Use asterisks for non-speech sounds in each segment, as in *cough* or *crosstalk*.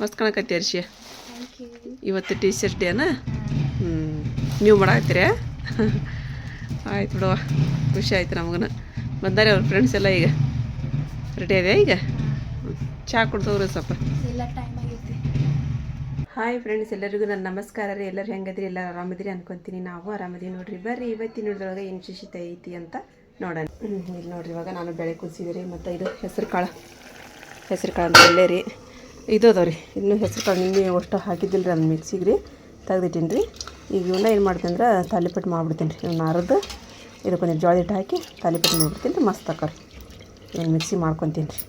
ಮಸ್ತ್ ಕಾಣಕತ್ತಿ ಅರ್ಷಿ ಇವತ್ತು T shirt ಡೇನ? ಹ್ಞೂ ನೀವು ಮಾಡಾಕ್ತೀರ ಆಯ್ತು ಬಿಡುವ ಖುಷಿ ಆಯ್ತು ನಮಗನ. ಬಂದಾರೆ ಅವ್ರ ಫ್ರೆಂಡ್ಸ್ ಎಲ್ಲ ಈಗ. ರೆಡಿ ಇದೆ ಈಗ? ಚಾ ಚಹಾ ಕೊಡ್ತವ್ರಿ ಸ್ವಲ್ಪ. ಇಲ್ಲ ಟೈಮ್ ಆಗೈತಿ. ಹಾಯ್ ಫ್ರೆಂಡ್ಸ್ ಎಲ್ಲರಿಗೂ ನನ್ನ ನಮಸ್ಕಾರ ರೀ. ಎಲ್ಲರೂ ಹೆಂಗದ್ರಿ? ಎಲ್ಲ ಆರಾಮದ್ರಿ ಅನ್ಕೊಂತೀನಿ ನಾವು. ಆರಾಮದೀವಿ ನೋಡ್ರಿ. ಬರ್ರಿ ಇವತ್ತಿನ ನೋಡಿದ್ರೊಳಗೆ ಏನು ಶಿಶಿತ ಐತಿ ಅಂತ ನೋಡೋಣ. ಇಲ್ಲಿ ನೋಡ್ರಿ ಇವಾಗ ನಾನು ಬೆಳೆ ಕುದಿಸಿದ್ರಿ ಮತ್ತು ಇದು ಹೆಸರು ಕಾಳು ಹೆಸರು ಕಾಳು ಅಂತ ಒಳ್ಳೆ ರೀ? ಇದು ಅದಾವ ರೀ ಇನ್ನೂ ಹೆಸರು ಕಾಳು ನಿನ್ನೆ ಅಷ್ಟು ಹಾಕಿದ್ದಿಲ್ಲ ರೀ ಅದನ್ನ ಮಿಕ್ಸಿಗೆ ರೀ ತೆಗ್ದಿಟ್ಟೀನಿ ರೀ ಈಗ ಇವನ್ನ ಏನು ಮಾಡ್ತೀನಿ ಅಂದ್ರೆ ತಾಲಿಪಟ್ಟು ಮಾಡ್ಬಿಡ್ತೀನಿ ರೀ. ಇವನ್ನ ಅರ್ದು ಇದಕ್ಕೊಂದು ಜೋಳ ಹಿಟ್ಟು ಹಾಕಿ ತಾಲಿಪಟ್ಟು ಮಾಡ್ಬಿಡ್ತೀನಿ ರೀ. ಮಸ್ತ್ ಅಕ್ಕಾರ ಇವನ್ನ ಮಿಕ್ಸಿ ಮಾಡ್ಕೊತೀನಿ ರೀ.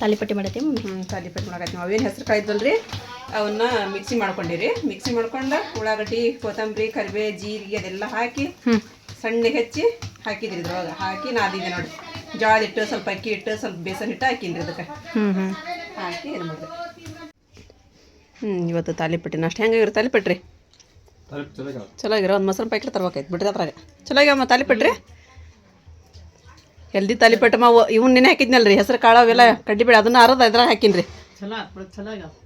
ತಾಲಿಪಟ್ಟಿ ಮಾಡತ್ತೀವಿ ಹ್ಞೂ ತಾಲಿಪಟ್ಟು ಮಾಡಕತ್ತಿ ನಾವು ಅವೇನು ಹೆಸರು ಕಾಯ್ದಲ್ರಿ? ಅವನ್ನ ಮಿಕ್ಸಿ ಮಾಡ್ಕೊಂಡಿರಿ. ಮಿಕ್ಸಿ ಮಾಡ್ಕೊಂಡು ಉಳ್ಳಾಗಡ್ಡಿ ಕೊತ್ತಂಬರಿ ಕರಿಬೇ ಜೀರಿಗೆ ಅದೆಲ್ಲ ಹಾಕಿ ಸಣ್ಣಗೆ ಸಣ್ಣ ಹೆಚ್ಚಿ ಹಾಕಿದ್ರಿ ಇದ್ರೊಳಗೆ. ಹಾಕಿ ನಾದಿದೆ ನೋಡಿ ಜೋಳದ ಇಟ್ಟು ಸ್ವಲ್ಪ ಅಕ್ಕಿ ಇಟ್ಟು ಸ್ವಲ್ಪ ಬೇಸನ್ ಹಿಟ್ಟು ಹಾಕಿದ್ರಿ ಅದಕ್ಕೆ ಹ್ಞೂ ಹ್ಞೂ ಹಾಕಿ ಏನು ಮಾಡಿದೆ ಹ್ಞೂ ಇವತ್ತು ತಾಲಿಪಟ್ಟಿನ ಅಷ್ಟು. ಹೆಂಗಾಗಿರೋ ತಾಲಿಪಟ್ರಿ? ಚಲೋ ಆಗಿರೋ ಒಂದು ಮೊಸರು ಪ್ಯಾಕೆಟ್ ತರ್ಬೇಕಾಯ್ತು ಬಿಡ್ರಿ ಅದ್ರಾಗ. ಚಲೋ ಆಗ್ಯಾವ ತಾಲಿಪಟ್ರಿ? ಹೆಲ್ದಿ ತಾಲಿಪಟ್ಟಮ್ಮ ಇವನ್ ನೆನೆ ಹಾಕಿದ್ನಲ್ಲ ರೀ ಹೆಸರು ಕಾಳು ಅವೆಲ್ಲ ಕಡ್ಡಿ ಬೇಡ ಅದನ್ನ ಅರದ ಇದ್ರಾಗ ಹಾಕಿನ್ರಿ.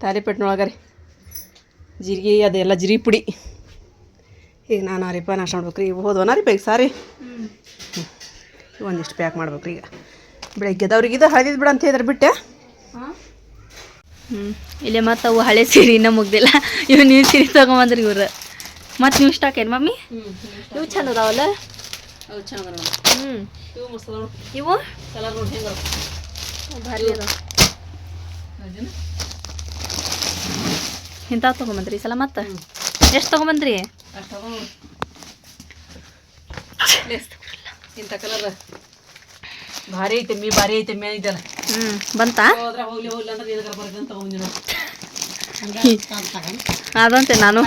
ತಾಲಿಪಟ್ಟಿನೊಳಗೆ ರೀ. ಜೀರಿಗೆ ಅದೆಲ್ಲ ಜೀರಿಗೆ ಪುಡಿ. ಈಗ ನಾನು ಅರಿಪ ನಾಶ ಮಾಡ್ಬೇಕು ರೀ ಹೋದ್ವನ ರೀ ಬೇಗ ಸಾರಿ? ಹ್ಞೂ ಒಂದಿಷ್ಟು ಪ್ಯಾಕ್ ಮಾಡ್ಬೇಕು ರೀ ಈಗ. ಬೆಳಗ್ಗೆ ಅವ್ರಿಗೆ ಇದು ಹಳದಿದ್ದು ಬಿಡ ಅಂತ ಹೇಳಿದ್ರೆ ಬಿಟ್ಟೆ? ಹ್ಞೂ ಇಲ್ಲೇ ಮತ್ತು ಅವು ಹಳೆ ಸೀರೆ ಇನ್ನೂ ಮುಗ್ದಿಲ್ಲ. ಇವು ನೀವು ಸೀರೆ ತೊಗೊಂಬಂದ್ರಿ ಇವ್ರು. ಮತ್ತು ನೀವು ಸ್ಟಾಕ್ ಏನು ಮಮ್ಮಿ? ಇವು ಚಂದ ಅದಾವಲ್ಲ? ಹ್ಞೂ ಇವು ಭಾರಿ ಅದಾವ. ಇಂಥವು ತೊಗೊಂಬಂದ್ರಿ ಸಲ ಮತ್ತೆ? ಎಷ್ಟು ತೊಗೊಂಬಂದ್ರಿ? ಇಂಥ ಕಲರ್ ಭಾರಿ ಐತೆ ಮೀ ಭಾರಿ ಐತೆ ಮೇ ಇದೆಲ್ಲ. ಹ್ಞೂ ಬಂತಾ? ಅದಂತೆ ನಾನು.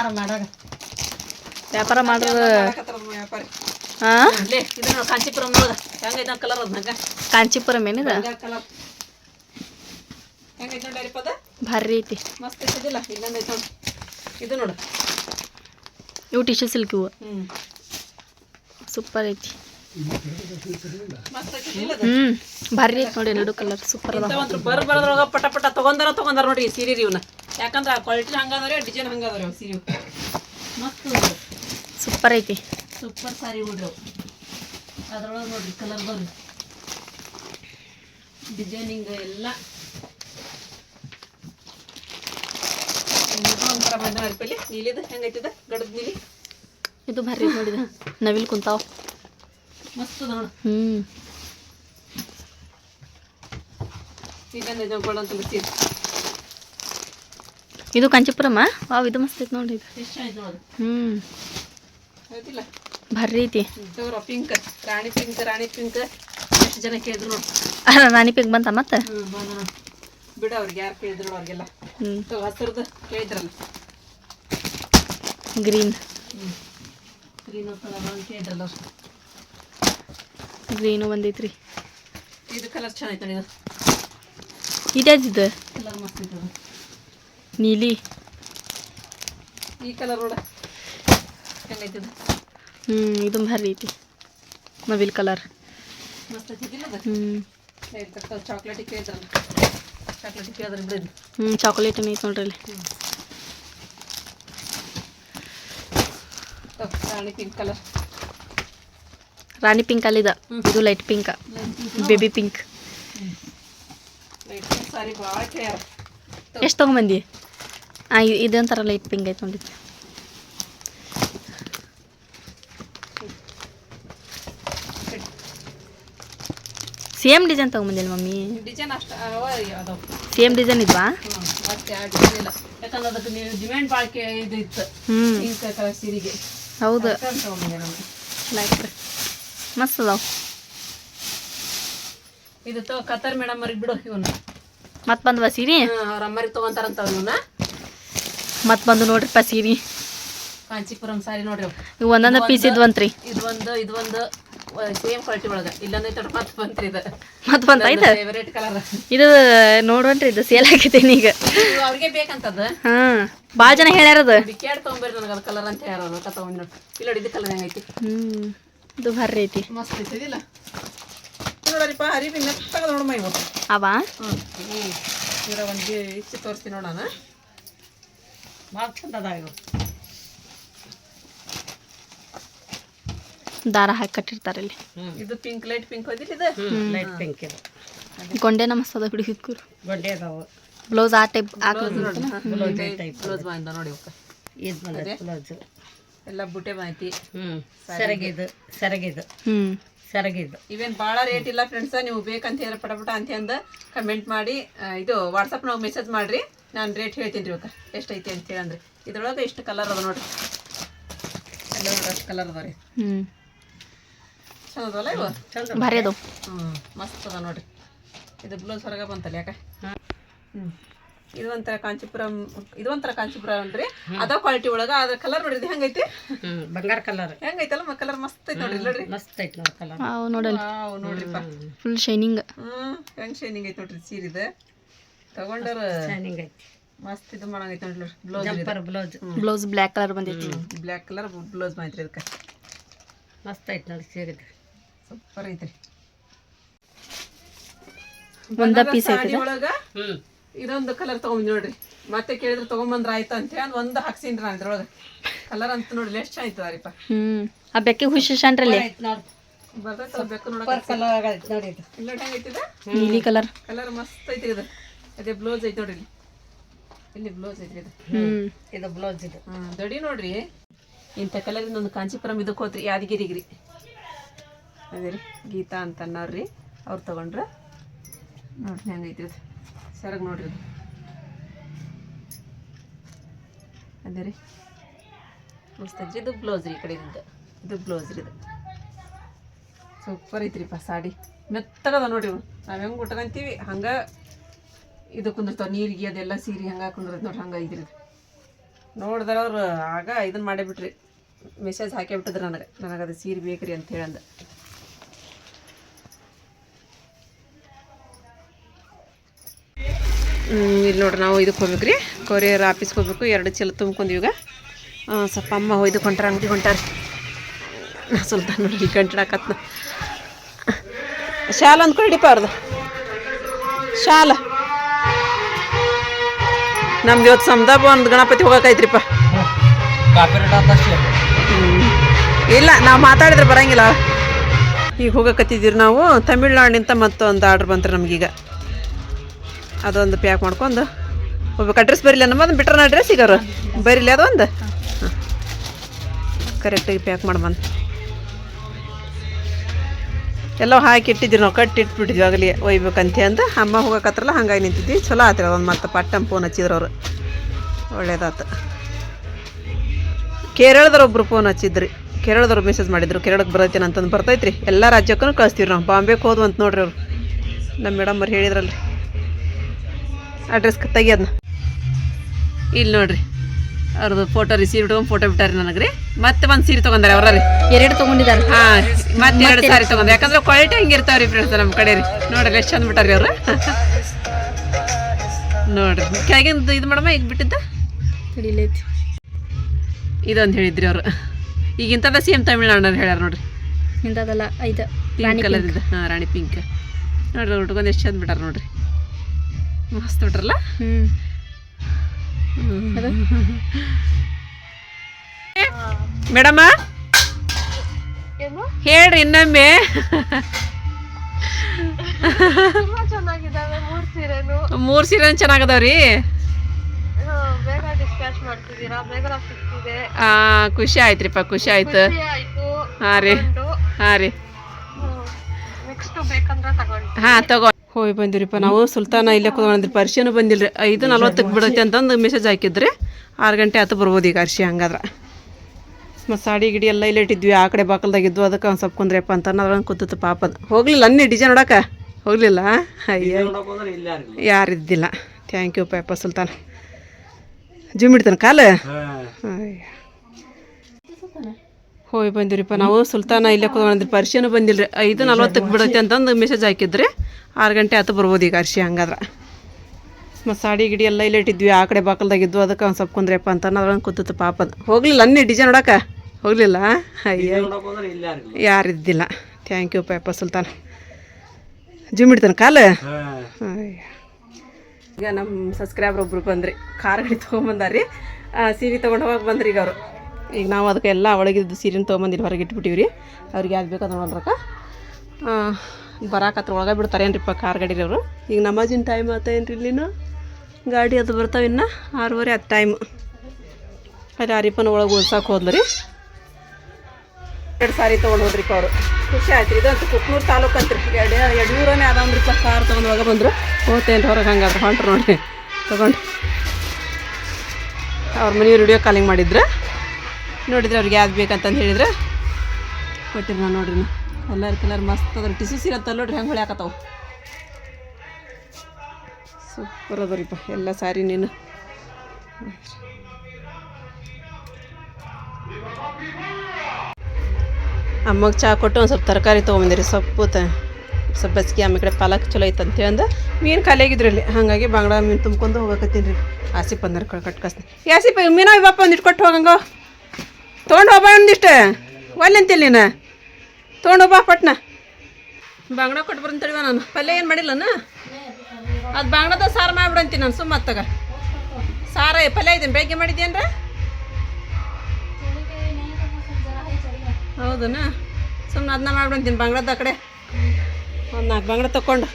ವ್ಯಾಪಾರ ಮಾಡೋದು. ವ್ಯಾಪಾರಿ ಹಾಂ? ಕಾಂಚೀಪುರಂ ಏನಿದೆ? ಭಾರಿ ಐತಿ. ಇದು ನೋಡು. ಇವು ಟಿಶ್ಯೂ ಸಿಲ್ಕ್ ಇವು. ಸೂಪರ್ ಐತಿ. ಹ್ಞೂ ಭಾರಿ ಐತಿ ನೋಡಿ ಎರಡು ಕಲರ್ ಸೂಪರ್ ಅದ ಇಂಥವಂತ್ರ ಬರ್ ಬರೋದ್ರೊಳಗ ಪಟ ಪಟ ತಗೊಂಡಾರ ತಗೊಂಡಾರ ನೋಡಿ ಈ ಸೀರೆ ಇವನ್ನ ಯಾಕಂದ್ರೆ ಕ್ವಾಲಿಟಿ ಹಂಗಾದ್ರೆ ಡಿಸೈನ್ ಹಂಗಾದ್ರೆ ಅವು ಸೀರೆ ಮಸ್ತ್ ಸೂಪರ್ ಐತಿ. ಸೂಪರ್ ಸಾರಿ ಹುಡ್ರಿ. ಅದ್ರೊಳಗೆ ನೋಡ್ರಿ ಕಲರ್ ಬರ್ರಿ ಡಿಸೈನಿಂಗ್ ಎಲ್ಲ. ನೀಲಿದು ಹೆಂಗೈತಿದ? ಗಡದ ನೀಲಿ? ಇದು ಬರ್ರಿ ನೋಡಿದ. ನವಿಲ್ ಕುಂತಾವ್ ಮಸ್ತ್ ಅದ ನೋಡು ಹ್ಞೂ ಇದನ್ನ ಇದು ಕಂಚಿಪುರಮ್ಮ? ವಾವ್ ಇದು ಮಸ್ತ್ ಐತಿ ನೋಡಿ ಇದು ನೋಡು. ಹ್ಞೂ ಭಾರಿ ಐತಿ. Pink rani pink rani pink. ಎಷ್ಟು ಜನ ಕೇಳಿದ್ರು ನೋಡು. ರಾಣಿ ಪಿಂಕ್ ಬಂತ ಮತ್ತೆ? ಬಿಡು ಅವ್ರಿಗೆ ಯಾರು ಕೇಳಿದ್ರು ಅವ್ರಿಗೆಲ್ಲ. ಹ್ಞೂ ತಗೋ ಕೇಳಿದ್ರಲ್ಲ. ಗ್ರೀನ್. ಗ್ರೀನ್ ಕೇಳಿದ್ರಲ್ಲ ಅವ್ರು. ಗ್ರೀನು ಬಂದೈತ್ರಿ ಇದು ಕಲರ್ ಚೆನ್ನಾಗಿತ್ತು ನೋಡಿ ಇದು. ಇದ್ಯಾವ್ದಿದು? ಕಲರ್ ಮಸ್ತ್ ಐತೆ ನೀಲಿ. ಈ ಕಲರ್ ನೋಡ. ಹೆಂಗೈತೆ ಇದು? ಹ್ಞೂ ಇದು ಭಾರಿ ಐತಿ. ನವಿಲ್ ಕಲರ್ ಮಸ್ತ್ ಐತಿಲ್ಲ. ಹ್ಞೂ ಚಾಕ್ಲೇಟ್ ಕೇಳಿದ್ರಲ್ಲ ಚಾಕ್ಲೇಟ್ ಕೇಳಿದ್ರೆ ಬಿಡಿದ್ದು ಹ್ಞೂ ಚಾಕ್ಲೇಟ್ ಐತಿ ನೋಡ್ರಿ ಅಲ್ಲಿ rani pink colour rani pink ಅಲ್ಲಿದ ಇದು. ಲೈಟ್ ಪಿಂಕ್ ಬೇಬಿ ಪಿಂಕ್ ಎಷ್ಟು ತೊಗೊಂಬಂದಿ? ಹಾಂ ಇದೊಂಥರ ಲೈಟ್ ಪಿಂಕ್ ಆಯ್ತು ನೋಡಿ ಸೇಮ್ ಡಿಸೈನ್ ತೊಗೊಂಬಂದಿಲ್ಲ ಮಮ್ಮಿ. ಡಿಸೈನ್ ಅಷ್ಟು ಸೇಮ್ ಡಿಸೈನ್ ಇದ್ವಾ? ಯಾಕಂದ್ರೆ ಅದಕ್ಕೆ ನೀವು ಡಿಮ್ಯಾಂಡ್ ಭಾಳ ಕೇ ಇದು ಇತ್ತು. ಹ್ಞೂ ಸೀರೆಗೆ. ಹೌದು. ಲೈಕ್ ಮಸ್ತ್ ಅದಾವ. ಇದು ತಗೋ ಕತ್ತರ್ ಮೇಡಮ್ ಅವ್ರಿಗೆ ಬಿಡು ಇವನ್ನ ಮತ್ತೆ ಬಂದ್ವ ಸೀರೆ? ಅವ್ರ ಅಮ್ಮರಿಗೆ ತೊಗೊಂತಾರಂತ ಇವನ್ನ ಮತ್ತೆ ಬಂದು ನೋಡ್ರಿಪ್ಪ ಸೀರಿ. ಕಾಂಚಿಪುರಂ ಸಾರಿ ನೋಡ್ರಿ. ಇವು ಒಂದೊಂದು ಪೀಸ್ ಇದ್ವಂತ್ರಿ. ಇದು ಒಂದು ಇದು ಒಂದು ಸೇಮ್ ಕ್ವಾಲಿಟಿ ಒಳಗೆ. ಇಲ್ಲೊಂದು ಐತೆ ಮತ್ತೆ ಬಂತ್ರಿ ಇದು. ಮತ್ತೆ ಬಂತಾಯ್ತು ಫೇವರೇಟ್ ಕಲರ್ ಇದು ನೋಡೋಣ್ರಿ ಇದು ಸೇಲ್ ಆಗೈತೇನಿ ಈಗ. ಅವ್ರಿಗೆ ಬೇಕಂತದ ಹಾಂ ಭಾಳ ಜನ ಹೇಳ್ಯಾರದು. ಬಿಕ್ಯಾಡ್ ತೊಗೊಂಬರ್ರಿ ನನಗೆ ಅದು ಕಲರ್ ಅಂತ ರೊಕ್ಕ ತೊಗೊಂಡು ನೋಡಿ. ಇಲ್ಲ ನೋಡಿ ಇದು ಕಲರ್ ಹೆಂಗೈತಿ? ಹ್ಞೂ ಇದು ಭಾರಿ ಐತಿ. ಮಸ್ತ್ ಐತಿ ಇದಿಲ್ಲ ನೋಡರಿಪ್ಪ ಅರಿವಿ ಮೆತ್ತಗ ನೋಡಮ್ಮ ಇವು ಅವ? ಹ್ಞೂ ಇದರ ಒಂದು ಇಚ್ಚಿ ತೋರಿಸ್ತೀನಿ ನೋಡೋಣ ಭಾಳ ಚಂದ ಅದ ಇವು ದಾರ ಹಾಕಿ ಕಟ್ಟಿರ್ತಾರೆ ಇಲ್ಲಿ. ಇದು ಪಿಂಕ್ ಲೈಟ್ ಪಿಂಕ್ ಹೋದಿಲ್ಲ ಇದು? ಲೈಟ್ ಪಿಂಕ್ ಇದು. ಗೊಂಡೆ ಮಸ್ತ್ ಅದ ಅದಾವು. ಬ್ಲೌಸ್ ಆ ಟೈಪ್ ಬ್ಲೌಸ್ ಕ್ಲೋಸ್ ಬಂದ ನೋಡಿ ಇವಕ್ಕ ಇದು ಬ್ಲೌಸ್ ಬ್ಲೌಸು. ಎಲ್ಲ ಬುಟೆ ಮಾಹಿತಿ. ಹ್ಞೂ ಸೆರಗಿದು ಸೆರಗಿದು ಹ್ಮ್. ಸೆರಗಿದು ಇವೇನ್ ಭಾಳ ರೇಟ್ ಇಲ್ಲ ಫ್ರೆಂಡ್ಸ್ ನೀವು ಬೇಕಂತ ಹೇಳಿ ಪಟಪಟ ಅಂತ ಅಂದ ಕಮೆಂಟ್ ಮಾಡಿ ಆ, ಇದು ವಾಟ್ಸಪ್ ನಾವು ಮೆಸೇಜ್ ಮಾಡ್ರಿ ನಾನು ರೇಟ್ ಹೇಳ್ತೀನಿ ರೀ ಇವಕ್ಕ. ಎಷ್ಟೈತಿ ಅಂತ ಹೇಳಿ ಅಂದ್ರೆ. ಇದ್ರೊಳಗೆ ಎಷ್ಟು ಕಲರ್ ಅದ ನೋಡ್ರಿ. ಎಲ್ಲ ನೋಡ್ರಿ ಅಷ್ಟು ಕಲರ್ ಅದಾವ ರೀ. ಹ್ಮ್. ಚಂದ ಅದಲ್ಲ ಇವು? ಚಂದ ಭಾರಿ ಅದಾವ. ಹ್ಞೂ ಮಸ್ತ್ ಅದ ನೋಡ್ರಿ. ಇದು ಬ್ಲೌಸ್ ಹೊರಗೆ ಬಂತಲ್ಲ ಯಾಕೆ? ಹ್ಞೂ ಇದು ಒಂಥರ ಕಾಂಚಿಪುರಂ ಇದು ಒಂಥರ ಕಾಂಚಿಪುರ ಅದ ಕ್ವಾಲಿಟಿ ಒಳಗ ಅದ್ರ ಕಲರ್ ನೋಡಿದ್ರಿ ಹೆಂಗೈತಿ? ಬಂಗಾರ ಕಲರ್ ಹೆಂಗೈತಲ್ಲ ಕಲರ್ ಮಸ್ತ್ ಐತಿ ನೋಡ್ರಿ ನೋಡ್ರಿ ಮಸ್ತ್ ಐತಿ ನೋಡಿ ಕಲರ್ ಅವು ನೋಡಲ್ಲ ವಾವ್ ನೋಡ್ರಿಪ್ಪ. ಫುಲ್ ಶೈನಿಂಗ್ ಹ್ಮ್ ಹೆಂಗ್ ಶೈನಿಂಗ್ ಐತಿ ನೋಡ್ರಿ ಇದೆ ತಗೊಂಡರ ಶೈನಿಂಗ್ ಐತಿ. ಮಸ್ತ್ ಇದು ಮಾಡಂಗೈತಿ ನೋಡ್ರಿ blouse jumper blouse blouse black colour ಬಂದೈತಿ. ಬ್ಲ್ಯಾಕ್ ಕಲರ್ ಬ್ಲೌಸ್ ಬಂದೈತ್ರಿ ಇದಕ್ಕೆ. ಮಸ್ತ್ ಐತೆ ನೋಡಿ ಇದೆ ಸೂಪರ್ ಐತ್ರಿ. ಒಂದ ಪೀಸ್ ಐತಿ ಒಳಗ? ಹ್ಞೂ ಇದೊಂದು ಕಲರ್ ತಗೊಂಡ್ ನೋಡ್ರಿ. ಮತ್ತೆ ಕೇಳಿದ್ರೆ ತಗೊಂಬಂದ್ರ ಆಯ್ತು ಅಂತ ಹೇಳಿ ಒಂದು ಹಾಕ್ಸಿನ್ರಿ ನಾನು ಇದ್ರೊಳಗೆ. ಕಲರ್ ಅಂತ ನೋಡ್ರಿ ಎಷ್ಟು ಚೆನ್ನಾಗಿತ್ತದಾರಿಪ್ಪ ಹ್ಮ್. ಆ ಬೆಕ್ಕೆ ಹುಷಿಶಾನ್ರಲ್ಲಿ ಐತೆ ನೋಡಿ. ಬರ್ತೈತೆ ಬೇಕು ನೋಡಕ್ ಸೂಪರ್ ಕಲರ್ ನೋಡಿ ಇದು. ಇಲ್ಲ ಹೆಂಗೈತಿದ ನೀಲಿ ಕಲರ್ ಕಲರ್ ಮಸ್ತ್ ಐತಿ ಇದು. ಅದೇ ಬ್ಲೌಸ್ ಐತಿ ನೋಡ್ರಿ ಇಲ್ಲಿ. ಇಲ್ಲಿ ಬ್ಲೌಸ್ ಐತಿ ಇದು. ಹ್ಮ್. ಇದು ಬ್ಲೌಸ್ ಇದು. ಹ್ಮ್ ದಡಿ ನೋಡ್ರಿ. ಇಂಥ ಕಲರ್ ಒಂದು ಕಾಂಚೀಪುರಂ ಇದಕ್ಕೆ ಹೋತ್ರಿ ಯಾದಗಿರಿಗ್ರಿ. ಅದೇ ರೀ ಗೀತಾ ಅಂತ ಅನ್ನೋರ್ರಿ ಅವ್ರು ತಗೊಂಡ್ರ ನೋಡ್ರಿ ಹೆಂಗೈತಿ ಇದು. ಸೆರಗ್ ನೋಡ್ರಿ ಅದೇ. ರೀ. ಮಸ್ತ್ ಇದು ಬ್ಲೌಸ್ ರೀ ಈ ಕಡೆಯಿಂದ. ಇದು ಬ್ಲೌಸ್ ರೀ ಇದು. ಸೂಪರ್ ಐತ್ರಿಪ್ಪ ಸಾಡಿ. ಮೆತ್ತಗದ ನೋಡ್ರಿ ನಾವು ಹೆಂಗೆ ಉಟ್ಕೊಂತೀವಿ ಹಂಗೆ ಇದು ಕುಂದಿರ್ತಾವ ನೀರಿಗೆ ಅದೆಲ್ಲ ಸೀರೆ ಹಂಗೆ ಕುಂದ್ರ ನೋಡ್ರಿ ಹಂಗೆ ಐತ್ರಿ ನೋಡಿದ್ರೆ ಅವ್ರು ಆಗ ಇದನ್ನು ಮಾಡಿಬಿಟ್ರಿ ಮೆಸೇಜ್ ಹಾಕಿ ಬಿಟ್ಟಿದ್ರು ನನಗೆ. ನನಗೆ ಅದು ಸೀರೆ ಬೇಕ್ರಿ ಅಂತ ಹೇಳಂದ. ಇಲ್ಲಿ ನೋಡ್ರಿ ನಾವು ಇದಕ್ಕೆ ಹೋಗ್ಬೇಕ್ರಿ. ಕೊರಿಯರ್ ಆಫೀಸ್ಗೆ ಹೋಗ್ಬೇಕು. ಎರಡು ಚೀಲ ತುಂಬ್ಕೊಂಡು ಈಗ ಆ, ಸ್ವಲ್ಪ ಅಮ್ಮ ಒಯ್ದು ಕೊಂಟ್ರ ಅಂಗಡಿ ಹೊಂಟಾರ ನಾ ಸ್ವಲ್ಪ ನೋಡಿ ಗಂಟಡಾಕತ್ನ ಶಾಲ ಅಂದ್ಕೊಂಡಿಪ್ಪ ಅವ್ರದ್ದು ಶಾಲ. ನಮ್ಗೆ ಇವತ್ತು ಸಮದಾಬ ಒಂದು ಗಣಪತಿ ಹೋಗಕೈತ್ರಿಪ್ಪ. ಹ್ಮ್. ಇಲ್ಲ ನಾವು ಮಾತಾಡಿದ್ರೆ ಬರಂಗಿಲ್ಲ. ಈಗ ಹೋಗಕತ್ತಿದ್ದೀರಿ ನಾವು. ತಮಿಳ್ನಾಡಿನಿಂದ ಮತ್ತೊಂದು ಆರ್ಡ್ರ್ ಬಂತ್ರಿ ನಮಗೀಗ. ಅದೊಂದು ಪ್ಯಾಕ್ ಮಾಡ್ಕೊಂಡು ಹೋಗ್ಬೇಕು ಅಡ್ರೆಸ್ ಬರಿಲ್ಲ ನಮ್ಮ ಅದನ್ನು ಬಿಟ್ರೆ ಅಡ್ರೆಸ್ ಸಿಗೋರು ಬರಿಲ್ಲ ಅದೊಂದು ಹಾಂ. ಕರೆಕ್ಟಾಗಿ ಪ್ಯಾಕ್ ಮಾಡ್ಬಂದು ಎಲ್ಲ ಹಾಕಿ ಇಟ್ಟಿದ್ವಿ ನಾವು ಕಟ್ಟಿ ಇಟ್ಬಿಟ್ಟಿದ್ವಿ ಆಗಲಿ, ಒಯ್ಬೇಕಂತೆ ಅಂದ ಅಮ್ಮ ಹೋಗಕತ್ರಲ್ಲ, ಹಂಗಾಗಿ ನಿಂತಿದ್ವಿ. ಚಲೋ ಆತ್ರಿ ಅದೊಂದು ಮತ್ತೆ ಪಟ್ಟಂ ಫೋನ್ ಹಚ್ಚಿದ್ರು ಅವರು. ಒಳ್ಳೇದಾತು. ಕೇರಳದವ್ರು ಒಬ್ರು ಫೋನ್ ಹಚ್ಚಿದ್ರಿ. ಕೇರಳದವ್ರು ಮೆಸೇಜ್ ಮಾಡಿದ್ರು. ಕೇರಳಕ್ಕೆ ಬರತ್ತೇನೆ ಅಂತಂದು ಬರ್ತೈತ್ರಿ ಎಲ್ಲ ರಾಜ್ಯಕ್ಕೂ ಕಳಿಸ್ತೀವಿ ನಾವು. ಬಾಂಬೆಗೆ ಹೋದ್ವು ಅಂತ ನೋಡ್ರಿ ಅವರು. ನಮ್ಮ ಮೇಡಮ್ ಅವ್ರು ಹೇಳಿದ್ರಲ್ರಿ. ಅಡ್ರೆಸ್ ತೆಗಿಯೋದ್ನ. ಇಲ್ಲಿ ನೋಡ್ರಿ. ಅವ್ರದ್ದು ಫೋಟೋ ರೀ ಸೀರೆ ಇಟ್ಕೊಂಡು ಫೋಟೋ ಬಿಟ್ಟಾರಿ ನನಗೆ ರೀ ಮತ್ತೆ ಒಂದು ಸೀರೆ ತೊಗೊಂಡಾರೆ ಅವ್ರ ರೀ ಎರಡು ತೊಗೊಂಡಿದ್ದಾರೆ? ಹಾಂ ಮತ್ತೆ ಎರಡು ಸಾರಿ ತೊಗೊಂಡ್ರೆ. ಯಾಕಂದ್ರೆ ಕ್ವಾಲಿಟಿ ಹಂಗಿರ್ತಾವ್ರಿ ಫ್ರೆಂಡ್ಸ್ ನಮ್ಮ ಕಡೆ ರೀ ನೋಡ್ರಿ ಎಷ್ಟು ಚಂದ ಬಿಟ್ಟಾರಿ ಅವರು. ನೋಡ್ರಿ. ಕೆಳಗಿಂದ ಇದು ಮಾಡಮ್ಮ ಈಗ ಬಿಟ್ಟಿದ್ದ? ಹಿಡಿಲೈತಿ ಇದೊಂದು ಹೇಳಿದ್ರಿ ಅವರು. ಈಗಿಂತದ ಸೇಮ್ ತಮಿಳ್ನಾಡು ಹೇಳ್ಯಾರ ನೋಡ್ರಿ. ಇಂಥದಲ್ಲ ಐದು. ಪಿಂಕ್ ಕಲರ್ ಇದೆ ಹಾಂ ರಾಣಿ ಪಿಂಕ್ ನೋಡ್ರಿ ಉಟ್ಕೊಂಡು ಎಷ್ಟು ಚಂದ ಬಿಟ್ಟಾರ ನೋಡ್ರಿ. ಮಸ್ತ್ ಬಿಟ್ರಲ್ಲ ಮೇಡಮ್ಮ ಹೇಳ್ರಿ ಇನ್ನೊಮ್ಮೆ. ಮೂರ್ ಸೀರೆ ಚೆನ್ನಾಗದವ್ರಿ? ಆ, ಖುಷಿ ಆಯ್ತ್ರಿಪ್ಪ ಖುಷಿ ಆಯ್ತು. ಹಾ ರೀ. ಹಾ ರೀ. ಹಾ ತಗೋ. ಹೋಗಿ ಬಂದಿರಿಪ್ಪ ನಾವು ಸುಲ್ತಾನ ಇಲ್ಲೇ ಕುತ್ಕೊಂಡಿದ್ರಿ ಪರ್ಷಿಯನು ಬಂದಿಲ್ರಿ. ಐದು ನಲ್ವತ್ತಕ್ಕೆ ಬಿಡುತ್ತೆ ಅಂತಂದು ಮೆಸೇಜ್ ಹಾಕಿದ್ರಿ. ಆರು ಗಂಟೆ ಆತು ಬರ್ಬೋದು ಈಗ ಅರ್ಶಿ ಹಂಗಾದ್ರೆ. ಮತ್ತು ಸಾಡಿ ಗಿಡಿ ಎಲ್ಲ ಇಲ್ಲೇ ಇಟ್ಟಿದ್ವಿ ಆ ಕಡೆ ಬಾಕಲ್ದಾಗಿದ್ವು ಅದಕ್ಕೆ ಒಂದು ಸ್ವಲ್ಪ ಕುಂದ್ರಿಯಪ್ಪ ಅಂತ ಅನ್ನೋದ್ರಂಗೆ ಕೂತಿತ್ತು ಪಾಪದ ಹೋಗ್ಲಿಲ್ಲ ಅನ್ನಿ ಡಿಜೆ ನೋಡಕ ಹೋಗ್ಲಿಲ್ಲ ಯಾರು ಯಾರಿದ್ದಿಲ್ಲ. ಥ್ಯಾಂಕ್ ಯು ಪಾಪ ಸುಲ್ತಾನ. ಜಿಮ್ ಇಡ್ತಾನೆ ಕಾಲು? ಹೋಗಿ ಬಂದಿರಿಪ್ಪ ನಾವು ಸುಲ್ತಾನ ಇಲ್ಲೇ ಕುತ್ಕೊಂಡಿದ್ರಿ ಬಂದಿಲ್ಲ ಬಂದಿಲ್ರಿ. ಐದು ನಲ್ವತ್ತಕ್ಕೆ ಬಿಡತ್ತೆ ಅಂತಂದು ಮೆಸೇಜ್ ಹಾಕಿದ್ರಿ. ಆರು ಗಂಟೆ ಆತು ಬರ್ಬೋದು ಈಗ ಅರ್ಶಿ ಹಂಗಾದ್ರೆ. ಮತ್ತು ಸಾಡಿ ಗಿಡಿ ಎಲ್ಲ ಇಲ್ಲೇ ಇಟ್ಟಿದ್ವಿ ಆ ಕಡೆ ಬಾಕಲ್ದಾಗಿದ್ದು ಅದಕ್ಕೆ ಒಂದು ಸ್ವಲ್ಪ ಕುಂದ್ರಪ್ಪ ಅಂತ ಅದ್ರಂಗೆ ಕೂತಿತ್ತು ಪಾಪದ ಹೋಗ್ಲಿಲ್ಲ ಅನ್ನಿ ಡಿಸೈನ್ ನೋಡಕ? ಹೋಗ್ಲಿಲ್ಲ? ಅಯ್ಯ ಯಾರಿದ್ದಿಲ್ಲ ಥ್ಯಾಂಕ್ ಯು ಪಾಪ ಸುಲ್ತಾನ. ಜಿಮ್ ಇಡ್ತಾನೆ ಕಾಲ? ಈಗ ನಮ್ಮ ಸಬ್ಸ್ಕ್ರೈಬರ್ ಒಬ್ರು ಬಂದ್ರಿ. ಕಾರ್ ಗಾಡಿ ತೊಗೊಂಬಂದಾರಿ ಸೀರೆ ತೊಗೊಂಡು ಹೋಗಕ್ಕೆ ಬಂದ್ರಿ ಈಗ ಅವರು. ಈಗ ನಾವು ಅದಕ್ಕೆ ಎಲ್ಲ ಒಳಗಿದ್ದು ಸೀರೆನ ತೊಗೊಂಬಂದಿಲ್ಲ, ಹೊರಗೆ ಇಟ್ಬಿಟ್ಟೀವಿ ರೀ ಅವ್ರಿಗೆ ಯಾವ್ದು ಬೇಕೋ ನೋಡ್ರಕ್ಕ. ಬರಾಕತ್ರ ಒಳಗೆ ಬಿಡ್ತಾರೇನ್ರಿಪ್ಪ ಕಾರ್ ಗಾಡಿರವರು ಈಗ ನಮಾಜಿನ ಟೈಮ್ ಆತೇನ್ರಿ ಇಲ್ಲಿನ ಗಾಡಿ ಅದು ಬರ್ತಾವೆ ಇನ್ನು? ಆರೂವರೆ ಅದು ಟೈಮ್ ಅಲ್ಲಿ ಆರಿಪ್ಪನ ಒಳಗೆ ಉಳ್ಸಕ್ಕೆ ರೀ ಎರಡು ಸಾರಿ ತೊಗೊಂಡು ಹೋದ್ರಿಪ್ಪ ಅವರು. ಖುಷಿ ಆಯ್ತು ರೀ ಇದಂತೂ ಕುಕ್ನೂರು ತಾಲೂಕು ಅಂತ್ರಿ. ಎರಡು ಯಡಿಯೂರನೇ ಅದಾವಂದ್ರಿಪ್ಪ ಕಾರ್ ತೊಗೊಂಡು ಹೋಗ ಬಂದರು. ಹೋತೇನ್ರಿ ಹೊರಗೆ ಹಂಗಾದ್ರೆ ಹೊಂಟ್ರು ನೋಡಿರಿ. ತೊಗೊಂಡು. ಅವ್ರ ಮನೆಯವ್ರು ವಿಡಿಯೋ ಕಾಲಿಂಗ್ ಮಾಡಿದ್ರೆ. ನೋಡಿದ್ರೆ ಅವ್ರಿಗೆ ಯಾವ್ದು ಬೇಕಂತಂದು ಹೇಳಿದ್ರೆ ಕೊಟ್ಟಿರಿ ನಾನು ನೋಡ್ರಿ ಕಲರ್ ಕಲರ್ ಮಸ್ತ್ ಅದ್ರ ಟಿಸು ಸಿರತ್ತಲ್ಲ ನೋಡ್ರಿ ಹೆಂಗೆ ಹಾಕತ್ತವು ಸೂಪರ್ ಅದರಿಪ್ಪ, ಎಲ್ಲ ಸಾರಿ ನೀನು. ಅಮ್ಮಗೆ ಚಹಾ ಕೊಟ್ಟು ಒಂದು ಸ್ವಲ್ಪ ತರಕಾರಿ ತೊಗೊಂಬಂದಿರಿ, ಸೊಪ್ಪು ತ ಸ್ವಲ್ಪ ಬಸ್ಕಿ ಆಮೇಲೆ ಕಡೆ ಪಾಲಕ್ ಚಲೋ ಐತೆ ಅಂತೇಳಿ ಅಂದ ಮೀನು ಅಲ್ಲಿ ಹಾಗಾಗಿ ಬಾಂಗ್ಲಾ ಮೀನು ತುಂಬ್ಕೊಂಡು ಹೋಗಕತ್ತೀನಿ ರೀ ಆಸಿಪ್ ಬಂದ್ರೆ ಕಟ್ಕಸ್ತೀನಿ ಕಸ್ತೀನಿ ಯಾಸಿಪ್ ಮೀನ ಇವಪ್ಪ ಒಂದು ಕೊಟ್ಟು ಹೋಗಂಗೋ. ತೊಗೊಂಡು ಹೋಗ್ಬಾ ಒಂದಿಷ್ಟು. ಒಲ್ಲೆ ಅಂತಿಲ್ಲ ನೀನು? ತೊಗೊಂಡು ಹೋಗ್ಬಾ ಪಟ್ನ. ಬಂಗಡ ಕೊಟ್ಟು ಬರಂತೇಳಿವ ನಾನು. ಪಲ್ಯ ಏನು ಮಾಡಿಲ್ಲನ? ಅದು ಬಂಗಡದ ಸಾರು ಮಾಡಿಬಿಡಂತೀನಿ ನಾನು ಸುಮ್ಮ ಅತ್ತಾಗ. ಸಾರ ಪಲ್ಯ ಇದ್ದೀನಿ ಬೆಳಗ್ಗೆ ಮಾಡಿದ್ಯೇನ್ರ ಹೌದನ? ಸುಮ್ಮನೆ ಅದನ್ನ ಮಾಡ್ಬಿಡ್ತೀನಿ ಬಂಗಡದ ಕಡೆ. ಒಂದು ನಾಲ್ಕು ಬಂಗಡ ತಕೊಂಡು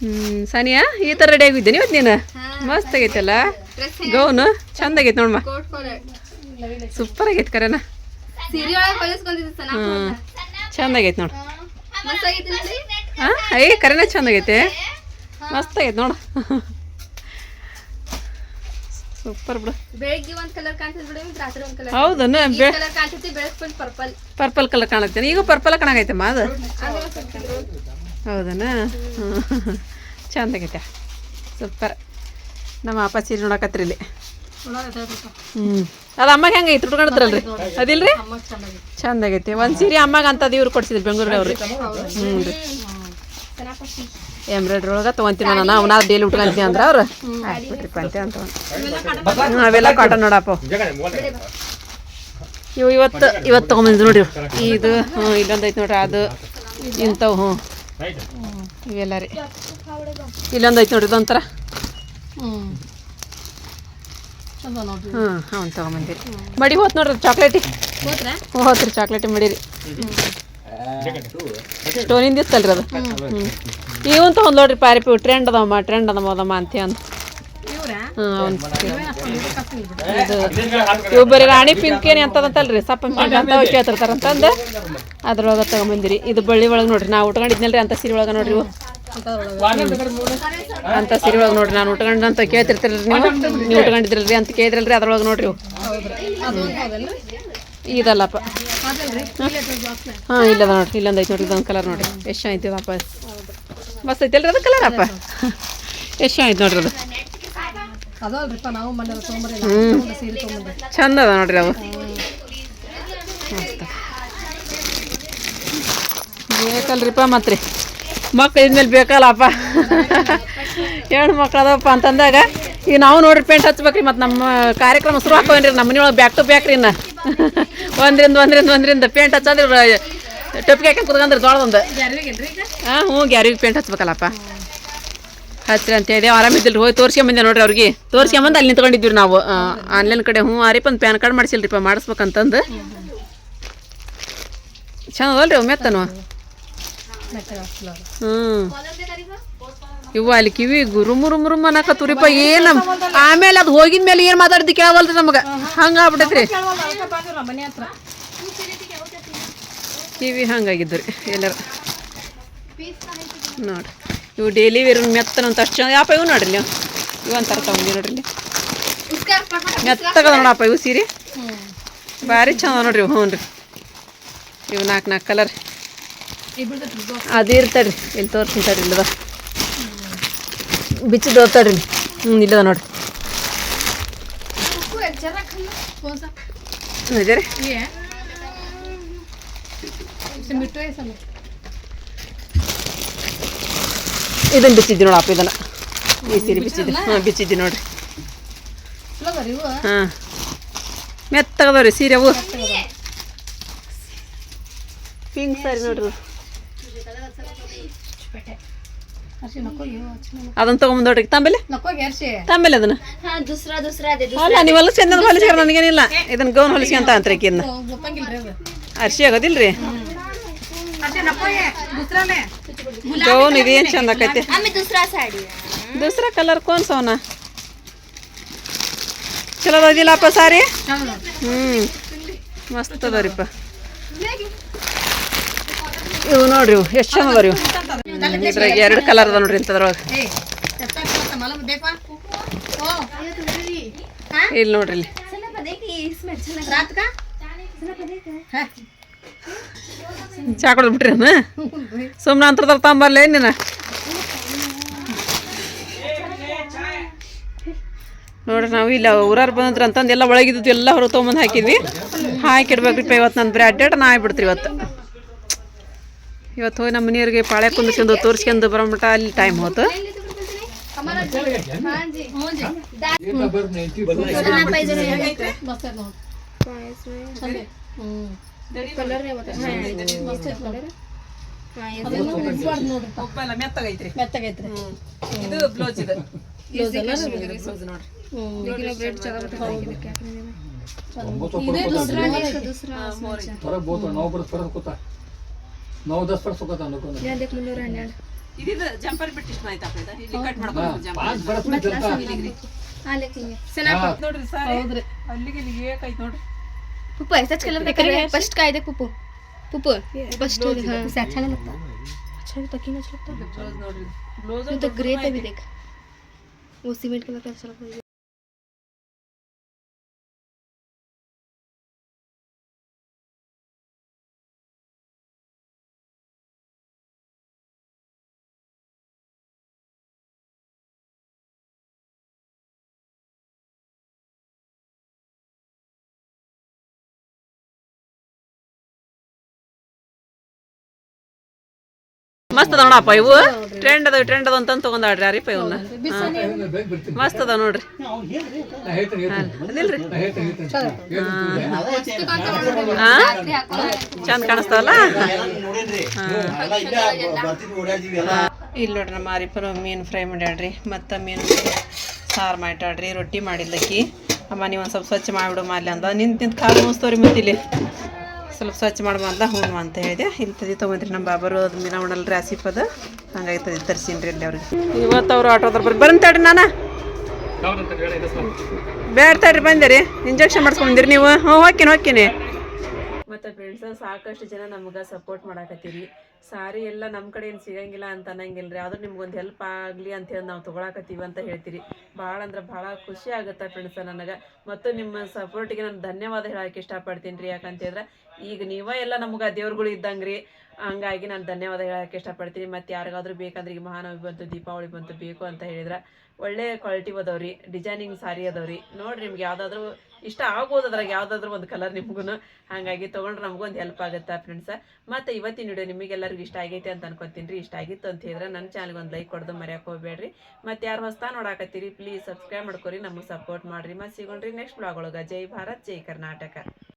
ಹ್ಞೂ ಸಾನಿಯಾ ಈ ತರ ರೆಡಿ ಆಗಿದ್ದೆ ಇವತ್ತು ನೀನು ಮಸ್ತ್ ಆಗೈತಲ್ಲ? ಗೌನು ಚಂದ ಆಗೈತೆ ನೋಡಮ್ಮ ಸೂಪರ್ ಆಗೈತೆ ಕರೆನ. ಹ್ಞೂ ಚಂದ ಆಗೈತೆ ನೋಡು. ಹಾಂ ಐ ಕರೆನ ಚಂದ ಆಗೈತೆ. ಮಸ್ತ್ ಆಗೈತೆ ನೋಡು. ಸೂಪರ್ ಬಿಡು. ಬೆಳಗ್ಗೆ ಒಂದ್ ಕಲರ್ ಕಾಣ್ತದೆ ಬಿಡಿ ರಾತ್ರಿ ಒಂದ್ ಕಲರ್ ಹೌದನ ಬೆ ಕಲರ್ ಕಾಣ್ತೈತಿ ಬೆಳಗ್ಗೆ ಪರ್ಪಲ್ ಪರ್ಪಲ್ ಕಲರ್ ಕಾಣತ್ತೆ. ಈಗ ಪರ್ಪಲ್ ಕಾಣಾಗೈತಮ್ಮ ಅದು? ಹೌದನ? *laughs* ಚಂದ ಆಗೈತೆ. ಸೂಪರ್ ನಮ್ಮ ಅಪ್ಪ ಸೀರೆ ನೋಡಕತ್ರಿ ಇಲ್ಲಿ. ಹ್ಞೂ ಅದು ಅಮ್ಮಗೆ ಹೆಂಗೆ ಐತಿ ಉಟ್ಕೊಂಡಿದ್ರಲ್ರಿ ಅದಿಲ್ರಿ? ಚಂದ ಆಗೈತಿ. ಒಂದು ಸೀರೆ ಅಮ್ಮಗೆ ಅಂತದ್ದು ಇವ್ರು ಕೊಡ್ಸಿದ್ರು ಬೆಂಗಳೂರಿಗೆ ಅವ್ರಿ ಹ್ಞೂ ರೀ. ಎಂಬ್ರಾಯ್ಡ್ರಿ ಒಳಗೆ ತೊಗೊಂತೀನಿ ನಾನು ಅವ್ನ ಡೇಲಿ ಉಟ್ಕೊಂತೀನಿ ಅಂದ್ರೆ ಅವ್ರು. ಹಾಕ್ಬಿಟ್ರಿಪ್ಪ ಅಂತ ಅಂತ ಹ್ಞೂ ಅವೆಲ್ಲ ಕಾಟನ್ ನೋಡಪ್ಪ ಇವು ಇವತ್ತು ಇವತ್ತು ತೊಗೊಂಬಂದಿದ್ದು ನೋಡಿ ಇದು ಹ್ಞೂ ಇಲ್ಲೊಂದು ಐತೆ ನೋಡ್ರಿ. ಅದು ಇಂಥವು ಹ್ಞೂ ಇವೆಲ್ಲ ರೀ. ಇಲ್ಲೊಂದು ಐತೆ ನೋಡ್ರಿ ಇದೊಂಥರ. ಹ್ಞೂ ಅವ್ನು ತೊಗೊಂಬಂದಿರಿ. ಮಡಿ ಹೋತ್ ನೋಡ್ರಿ ಚಾಕ್ಲೇಟಿ. ಹೋದ್ರ ಹ್ಞೂ ಹೋತ್ರಿ ಚಾಕ್ಲೇಟಿ ಮಡಿರಿ ಸ್ಟೋನಿಂದ ಇತ್ತಲ್ರಿ ಅದು? ಹ್ಞೂ ಇವನ್ ತೊಗೊಂಡ್ ನೋಡ್ರಿ ಪಾರಿಪಿ ಟ್ರೆಂಡ್ ಅದಾವಮ್ಮ ಟ್ರೆಂಡ್ ಅದಮ್ಮ ಅದಮ್ಮ ಅಂತ ಹ್ಞೂ ಇದು ಇವು ಬರೀ ರಾಣಿ ಪಿಂಕ್ ಏನು ಅಂತದಂತಲ್ರಿ ಸಪ್ಪ ಪಿಂಕ್ ಅಂತ ಕೇಳ್ತಿರ್ತಾರಂತಂದು ಅದ್ರೊಳಗೆ ತಗೊಂಬಂದಿರಿ. ಇದು ಬಳ್ಳಿ ಒಳಗೆ ನೋಡ್ರಿ ನಾವು ಉಟ್ಕೊಂಡಿದ್ನಲ್ರಿ ಅಂತ ಸೀರೆ ಒಳಗೆ ನೋಡ್ರಿ ಅಂತ ಸೀರೆ ಒಳಗೆ ನೋಡ್ರಿ ನಾನು ಉಟ್ಕೊಂಡ್ ಅಂತ ಕೇಳ್ತಿರ್ತೀರಲ್ರಿ ನೀವು. ನೀವು ಉಟ್ಕೊಂಡಿದ್ರಿ ಅಂತ ಕೇಳಿದ್ರಲ್ರಿ ಅದ್ರೊಳಗೆ ನೋಡ್ರಿ ಇದಲ್ಲಪ್ಪ. ಹಾಂ ಇಲ್ಲದ ನೋಡ್ರಿ ಇಲ್ಲೊಂದು ಐತೆ ನೋಡ್ರಿ ಇದೊಂದು ಕಲರ್ ನೋಡ್ರಿ. ಎಷ್ಟು ಐತಿ ವಾಪಸ್ ಮಸ್ತ್ ಐತಲ್ರಿ ಅದು ಕಲರ್ ಅಪ್ಪ. ಎಷ್ಟು ಆಯ್ತು ನೋಡ್ರಿ ಅದು. ಅದಲ್ರಿಪ್ಪ ನಾವು ಮನೆ ತೊಗೊಂಬರಿ ಹ್ಞೂ ಸೀರೆ ತೊಗೊಂಬಂದೆ ಚಂದ ಅದ ನೋಡ್ರಿ ಅವು. ಬೇಕಲ್ರಿಪ್ಪ ಮತ್ತೆ ರೀ ಮಕ್ಳು ಇದ್ಮೇಲೆ ಬೇಕಲ್ಲಪ್ಪ? ಹೆಣ್ಣು ಮಕ್ಳು ಅದಪ್ಪ ಅಂತಂದಾಗ ಈಗ ನಾವು ನೋಡ್ರಿ ಪೇಂಟ್ ಹಚ್ಬೇಕ್ರಿ ಮತ್ತು ನಮ್ಮ ಕಾರ್ಯಕ್ರಮ ಶುರು ಹಾಕೋನ್ರಿ ನಮ್ಮ ಮನೆಯೊಳಗೆ ಬ್ಯಾಕ್ ಟು ಬ್ಯಾಕ್ ರೀ ಇನ್ನು. ಒಂದ್ರಿಂದ ಒಂದ್ರಿಂದ ಒಂದ್ರಿಂದ ಪೇಂಟ್ ಹಚ್ಚಂದ್ರೆ ಟೊಪ್ಪಿಗೆ ಹಾಕಿ ಕುತ್ಕೊಂಡ್ರಿ ದೊಡ್ದೊಂದು ಹಾಂ ಹ್ಞೂ ಗ್ಯಾರಿಗೆ ಪೇಂಟ್ ಹಚ್ಬೇಕಲ್ಲಪ್ಪ. ಹಚ್ರಿ ಅಂತ ಹೇಳಿ ಆರಾಮಿದ್ದಿಲ್ರಿ ಹೋಗಿ ತೋರಿಸ್ಕೊಂಬಂದೆ ನೋಡ್ರಿ ಅವ್ರಿಗೆ. ತೋರ್ಸ್ಕೊಂಬಂದು ಅಲ್ಲಿ ನಿಂತ್ಕೊಂಡಿದ್ವಿ ನಾವು. ಆನ್ಲೈನ್ ಕಡೆ ಹ್ಞೂ ಆರಿಪ್ಪ ಒಂದು ಪ್ಯಾನ್ ಕಾರ್ಡ್ ಮಾಡಿಸಿಲ್ರಿಪ್ಪ ಮಾಡಿಸ್ಬೇಕಂತಂದು. ಚಂದ ಅದಲ್ರಿ ಒಮ್ಮೆ ಹ್ಞೂ ಇವು ಅಲ್ಲಿ ಕಿವಿ ಗುರುಮ್, ರುಮ್ ರುಮ್ ಅನ್ನಕತ್ತೂರಿಪ್ಪ ಏನು ಆಮೇಲೆ ಅದು ಹೋಗಿದ ಮೇಲೆ ಏನು ಮಾತಾಡ್ದು ಕೇಳವಲ್ರಿ ನಮಗೆ. ಹಂಗೆ ಆಗ್ಬಿಟ್ಟೈತ್ರಿ. ಕಿವಿ ಹಂಗಾಗಿದ್ದು ರೀ ಎಲ್ಲರ. ನೋಡ್ರಿ. ಇವು ಡೈಲಿ ವೇರ್ ಮೆತ್ತನಂತ ಅಷ್ಟು ಚಂದ ಯಾಪ ಇವು ನೋಡ್ರಿ ನೀವು ಇವು ಅಂತಾರ ತಗೊಂಡಿ ನೋಡ್ರಿ ಇಲ್ಲಿ ಮೆತ್ತಗದ ನೋಡಪ್ಪ ಇವು ಸೀರೆ ಭಾರಿ ಚಂದ ನೋಡ್ರಿ ಇವು ಹ್ಞೂ ರೀ ಇವು ನಾಲ್ಕು ನಾಲ್ಕು ಕಲರ್ ಅದು ಇರ್ತಡ್ರಿ ಇಲ್ಲಿ ತೋರಿಸ್ತೀನಿ ತಡ್ರಿ ಇಲ್ಲದ ಬಿಚ್ಚಿದ್ದು ಓದ್ತಾಡ್ರಿ ಹ್ಞೂ ಇಲ್ಲದ ನೋಡ್ರಿ ಇದೇರಿ मिठो ಇದನ್ನು ಬಿಚ್ಚಿದ್ದೆ ನೋಡಪ್ಪ ಇದನ್ನು ಈ ಸೀರೆ ಬಿಚ್ಚಿದ್ದೆ ಹಾಂ ಬಿಚ್ಚಿದ್ದೆ ನೋಡ್ರಿ ಹಾಂ ಮೆತ್ತಗದವ್ರಿ ಸೀರೆ ಅವು ಪಿಂಕ್ ಸಾರಿ ನೋಡ್ರಿ ಅದನ್ನ ತಗೊಂಬಂದ್ ನೋಡ್ರಿ ತಂಬಲೆ ತಂಬಲೆ ಅದನ್ನ ಅಲ್ಲ ನೀವು ಹೊಲಸಿ ಅನ್ನೋದು ಹೊಲಿಸ್ಯಾರ ನನಗೇನಿಲ್ಲ ಇದನ್ನ ಗೌನ್ ಹೊಲಿಸ್ಕೊಂತ ಅಂತ ಅರ್ಶಿ ಆಗೋದಿಲ್ರಿ ಗೌನ್ ಇದೇನ್ ಚಂದ ಆಕೈತಿ ದೂಸರಾ ಕಲರ್ ಕೋನ್ ಸೋನಾ? ಚಲೋ ಅದಿಲ್ಲಪ್ಪ ಸಾರಿ? ಹ್ಞೂ ಮಸ್ತ್ ಅದರಿಪ್ಪ. ಇವು ನೋಡ್ರಿ ಇವು ಎಷ್ಟು ಚಂದ ಅದಾವ ಇವು. ಎರಡು ಕಲರ್ ಅದ ನೋಡ್ರಿ ಇಂಥದ್ರೊಳಗೆ ಇಲ್ಲಿ ನೋಡ್ರಿ ಇಲ್ಲಿ. ಚಾ ಕುಡ್ದು ಅನ್ನ? ಸುಮ್ಮನೆ ಅಂತರ್ದಲ್ಲಿ ತಂಬರ್ಲೇ ನೀನು? ನೋಡ್ರಿ, ನಾವು ಇಲ್ಲ, ಊರಾರು ಬಂದ್ರೆ ಅಂತಂದು ಎಲ್ಲ ಒಳಗಿದ್ದು ಎಲ್ಲ ಹೊರ ತೊಗೊಂಬಂದು ಹಾಕಿದ್ವಿ. ಹಾಕಿಡ್ಬೇಕ್ರಿಪ್ಪ ಇವತ್ತು ನನ್ನ ಅಡ್ಡಾಡ ನಾ ಬಿಡ್ತೀರಿ ಇವತ್ತು. ಇವತ್ತು ಹೋಗಿ ನಮ್ಮ ಮನೆಯವ್ರಿಗೆ ಪಾಳೆ ಕುಂದಿಸ್ಕೊಂಡು ತೋರಿಸ್ಕೊಂಡು ಬರೋಬಿಟ್ಟ ಅಲ್ಲಿ ಟೈಮ್ ಹೋತು. ಹ್ಞೂ आहे ना. छान आहे. हम्म. मस्त आहेत ನೋಡು. ಅದೆಲ್ಲ ಉಜ್ವಾಡ್ ನೋಡ್ರಿ ಮೆತ್ತಗೈತ್ರಿ ಮೆತ್ತಗೈತ್ರಿ ಇದು ಬ್ಲೌಸ್ ಇದು ಬ್ಲೌಸ್ ಅಲ್ಲ ಬ್ಲೌಸ್ ನೋಡ್ರಿ ಇದೇ ನೋಡ್ರಿ फरक बहुत नऊ परत फरक होता नऊ दस परत होता नको ಇದಿದು ಜಂಪರ್ ಬಿಟ್ಟು ಇಷ್ಟ ಆಯ್ತಾ ಇಲ್ಲಿ ಕಟ್ ಮಾಡ್ಕೊಂಡು ಜಂಪರ್ पाच परत नाही चलता ನೋಡ್ರಿ ಸಾರಿ ಹೌದ್ರಿ ಅಲ್ಲಿಗೆ ಇಲ್ಲಿಗೆ ಏಕಾಯ್ತು ನೋಡ್ರಿ पुप्पू ऐसाच कलर का करे फर्स्ट काय दे पुप्पू पुप्पू फर्स्ट हां इससे अच्छा नहीं लगता. अच्छा लगता. कि अच्छा लगता तो ग्रे तभी देख. वो सीमेंट कलर का अच्छा लगता. है ಮಸ್ತ್ ಅದ ನೋಡಪ್ಪ ಇವು. ಟ್ರೆಂಡ್ ಅದಾವ ಟ್ರೆಂಡ್ ಅದ ಅಂತ ತಗೊಂಡಾಡ್ರಿ ಯಾರಿಪ್ಪ ಇವನ್ನ ಮಸ್ತ್ ಅದ ನೋಡ್ರಿ. ನಾ ಹೇಳ್ತೀನಿ ಹೇಳ್ತೀನಿ. ಅದಿಲ್ರಿ ಹಾ ಚಂದ ಕಾಣಿಸ್ತಾವಲ್ಲ? ಇಲ್ಲಿ ನೋಡ್ರಿ ನಮ್ಮ ಮಾರಿಪ್ಪರು ಮೀನು ಫ್ರೈ ಮಾಡ್ಯಾಡ್ರಿ ಮತ್ತು ಮೀನು ಸಾರು ಮಾಡ್ಯಾಡ್ರಿ ರೊಟ್ಟಿ ಮಾಡಿದ್ದಕ್ಕಿ ಅಮ್ಮ ನೀವು ಒಂದು ಸ್ವಲ್ಪ ಸ್ವಚ್ಛ ಮಾಡಿಬಿಡು ಮಾಲಿ ಅಂದ. ನಿಂತ ನಿಂತು ಕಾಲು ಮುಸ್ತವ್ರಿ ಮತ್ತೆ ಇಲ್ಲಿ. ಸ್ವಲ್ಪ ಸ್ವಚ್ಛ ಅಂತ ಹೂವು ಅಂತ ಹೇಳಿದೆ. ಇಲ್ಲಿ ತದಿ ತೊಗೊಂಡ್ರಿ ನಮ್ಮ ಬಾಬರು, ಅದು ಮೀನ ಉಣಲ್ರಿ ಆಸಿಫ್ ಅದು. ಹಂಗಾಗಿ ತದಿ ರೀ ಅಲ್ಲಿ ಅವ್ರಿಗೆ. ಇವತ್ತು ಅವರು ಆಟೋದ್ರ ಬರ್ರಿ. ಬರಂತ ತಡ್ರಿ ನಾನು. ಬೇಡ ತಡ್ರಿ, ಬಂದಿರಿ. ಇಂಜೆಕ್ಷನ್ ಮಾಡಿಸ್ಕೊಂಡಿರಿ ನೀವು. ಹ್ಞೂ, ಹೋಗ್ತೀನಿ ಹೋಗ್ತೀನಿ. ಮತ್ತು ಫ್ರೆಂಡ್ಸ್ ಸಾಕಷ್ಟು ಜನ ನಮ್ಗೆ ಸಪೋರ್ಟ್ ಮಾಡಾಕತ್ತೀರಿ. ಸಾರಿ ಎಲ್ಲ ನಮ್ಮ ಕಡೆ ಏನು ಸಿಗಂಗಿಲ್ಲ ಅಂತ ಅನ್ನಂಗಿಲ್ಲ ರೀ ಆದ್ರೂ ನಿಮ್ಗೊಂದು ಹೆಲ್ಪ್ ಆಗಲಿ ಅಂತ ಹೇಳಿ ನಾವು ತೊಗೊಳಕತ್ತೀವಿ ಅಂತ ಹೇಳ್ತೀರಿ. ಭಾಳ ಅಂದ್ರೆ ಭಾಳ ಖುಷಿ ಆಗುತ್ತೆ ಫ್ರೆಂಡ್ಸ್ ನನಗೆ. ಮತ್ತು ನಿಮ್ಮ ಸಪೋರ್ಟಿಗೆ ನಾನು ಧನ್ಯವಾದ ಹೇಳಕ್ಕೆ ಇಷ್ಟಪಡ್ತೀನಿ ರೀ. ಯಾಕಂತ ಹೇಳಿದ್ರೆ ಈಗ ನೀವೇ ಎಲ್ಲ ನಮ್ಗೆ ದೇವ್ರುಗಳು ಇದ್ದಂಗೆ ರೀ ಹಂಗಾಗಿ ನಾನು ಧನ್ಯವಾದ ಹೇಳಕ್ಕೆ ಇಷ್ಟಪಡ್ತೀನಿ. ಮತ್ತು ಯಾರಿಗಾದ್ರೂ ಬೇಕಂದ್ರೆ ಈಗ ಮಹಾನವಿ ಬಂತು, ದೀಪಾವಳಿ ಬಂತು ಬೇಕು ಅಂತ ಹೇಳಿದ್ರೆ ಒಳ್ಳೆ ಕ್ವಾಲಿಟಿ ಅದಾವ್ರಿ. ಡಿಸೈನಿಂಗ್ ಸಾರಿ ಅದಾವ್ರಿ. ನೋಡಿರಿ ನಿಮ್ಗೆ ಯಾವುದಾದ್ರೂ ಇಷ್ಟ ಆಗ್ಬೋದು ಅದ್ರಾಗ ಯಾವುದಾದ್ರೂ ಒಂದು ಕಲರ್ ನಿಮ್ಗೂ ಹಾಗಾಗಿ ತೊಗೊಂಡ್ರೆ ನಮಗೊಂದು ಹೆಲ್ಪ್ ಆಗುತ್ತೆ ಫ್ರೆಂಡ್ಸ್ ಮತ್ತೆ ಇವತ್ತಿನ ವಿಡಿಯೋ ನಿಮಗೆಲ್ಲರಿಗೂ ಇಷ್ಟ ಆಗೈತೆ ಅಂತ ಅನ್ಕೊತೀನಿ ರೀ. ಇಷ್ಟ ಆಗಿತ್ತು ಅಂತ ಹೇಳಿದ್ರೆ ನನ್ನ ಚಾನಲ್ಗೆ ಒಂದು ಲೈಕ್ ಕೊಡ್ದು ಮರ್ಯಾಕೆ ಹೋಗ್ಬೇಡ್ರಿ. ಮತ್ತು ಯಾರು ಹೊಸ್ತಾ ನೋಡಾಕತ್ತೀರಿ ಪ್ಲೀಸ್ ಸಬ್ಸ್ಕ್ರೈಬ್ ಮಾಡ್ಕೊರಿ, ನಮಗೆ ಸಪೋರ್ಟ್ ಮಾಡಿರಿ. ಮತ್ತೆ ಸಿಗೋಣ್ರಿ ನೆಕ್ಸ್ಟ್ ಬ್ಲಾಗ್ ಒಳಗೆ. ಜೈ ಭಾರತ್, ಜೈ ಕರ್ನಾಟಕ.